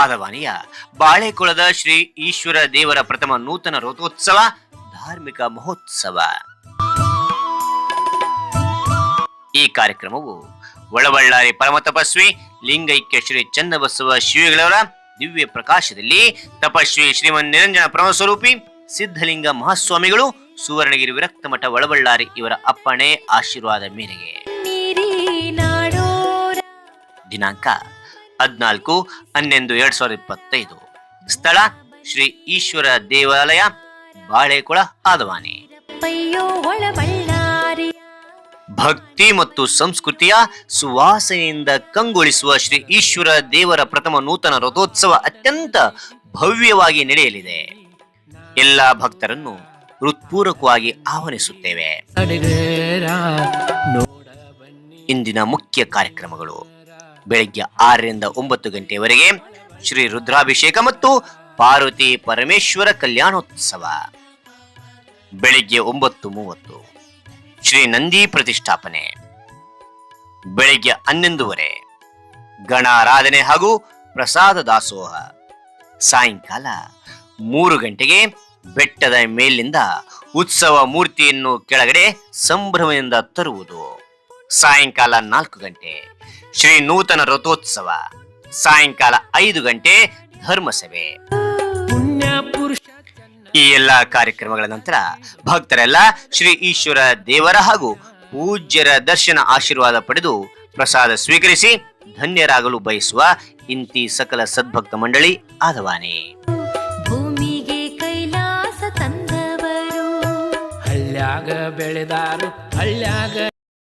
ಆದವಾನಿಯ ಬಾಳೆಕೊಳದ ಶ್ರೀ ಈಶ್ವರ ದೇವರ ಪ್ರಥಮ ನೂತನ ರಥೋತ್ಸವ ಧಾರ್ಮಿಕ ಮಹೋತ್ಸವ. ಈ ಕಾರ್ಯಕ್ರಮವು ಒಳಬಳ್ಳಾರಿ ಪರಮ ತಪಸ್ವಿ ಲಿಂಗೈಕ್ಯ ಶ್ರೀ ಚನ್ನಬಸವ ಶಿವಿಗಳವರ ದಿವ್ಯ ಪ್ರಕಾಶದಲ್ಲಿ ತಪಸ್ವಿ ಶ್ರೀಮನ್ ನಿರಂಜನ ಪ್ರಮಸ್ವರೂಪಿ ಸಿದ್ಧಲಿಂಗ ಮಹಾಸ್ವಾಮಿಗಳು ಸುವರ್ಣಗಿರಿ ವಿರಕ್ತ ಮಠ ಒಳಬಳ್ಳಾರಿ ಇವರ ಅಪ್ಪಣೆ ಆಶೀರ್ವಾದ ಮೇರೆಗೆ. ದಿನಾಂಕ ಹದಿನಾಲ್ಕು ಹನ್ನೊಂದು ಎರಡ್ ಸಾವಿರದ ಇಪ್ಪತ್ತೈದು. ಸ್ಥಳ ಶ್ರೀ ಈಶ್ವರ ದೇವಾಲಯ ಬಾಳೆಕೊಳ ಆದವಾನಿ. ಭಕ್ತಿ ಮತ್ತು ಸಂಸ್ಕೃತಿಯ ಸುವಾಸನೆಯಿಂದ ಕಂಗೊಳಿಸುವ ಶ್ರೀ ಈಶ್ವರ ದೇವರ ಪ್ರಥಮ ನೂತನ ರಥೋತ್ಸವ ಅತ್ಯಂತ ಭವ್ಯವಾಗಿ ನಡೆಯಲಿದೆ. ಎಲ್ಲ ಭಕ್ತರನ್ನು ಹೃತ್ಪೂರ್ವಕವಾಗಿ ಆಹ್ವಾನಿಸುತ್ತೇವೆ. ಇಂದಿನ ಮುಖ್ಯ ಕಾರ್ಯಕ್ರಮಗಳು. ಬೆಳಿಗ್ಗೆ ಆರರಿಂದ ಒಂಬತ್ತು ಗಂಟೆಯವರೆಗೆ ಶ್ರೀ ರುದ್ರಾಭಿಷೇಕ ಮತ್ತು ಪಾರ್ವತಿ ಪರಮೇಶ್ವರ ಕಲ್ಯಾಣೋತ್ಸವ. ಬೆಳಿಗ್ಗೆ ಒಂಬತ್ತು ಮೂವತ್ತು ಶ್ರೀ ನಂದಿ ಪ್ರತಿಷ್ಠಾಪನೆ. ಬೆಳಿಗ್ಗೆ ಹನ್ನೊಂದುವರೆ ಗಣಾರಾಧನೆ ಹಾಗೂ ಪ್ರಸಾದ ದಾಸೋಹ. ಸಾಯಂಕಾಲ ಮೂರು ಗಂಟೆಗೆ ಬೆಟ್ಟದ ಮೇಲಿಂದ ಉತ್ಸವ ಮೂರ್ತಿಯನ್ನು ಕೆಳಗಡೆ ಸಂಭ್ರಮದಿಂದ ತರುವುದು. ಸಾಯಂಕಾಲ ನಾಲ್ಕು ಗಂಟೆ ಶ್ರೀ ನೂತನ ರಥೋತ್ಸವ. ಸಾಯಂಕಾಲ ಐದು ಗಂಟೆ ಧರ್ಮಸಭೆ. ಈ ಎಲ್ಲ ಕಾರ್ಯಕ್ರಮಗಳ ನಂತರ ಭಕ್ತರೆಲ್ಲ ಶ್ರೀ ಈಶ್ವರ ದೇವರ ಹಾಗೂ ಪೂಜ್ಯರ ದರ್ಶನ ಆಶೀರ್ವಾದ ಪಡೆದು ಪ್ರಸಾದ ಸ್ವೀಕರಿಸಿ ಧನ್ಯರಾಗಲು ಬಯಸುವ ಇಂತಿ ಸಕಲ ಸದ್ಭಕ್ತ ಮಂಡಳಿ ಆದವಾನೆ. ಭೂಮಿಗೆ ಕೈಲಾಸ ತಂದವರು. ಹಳ್ಳ್ಯಾಗ ಬೆಳೆದಾರು ಹಳ್ಳ್ಯಾಗ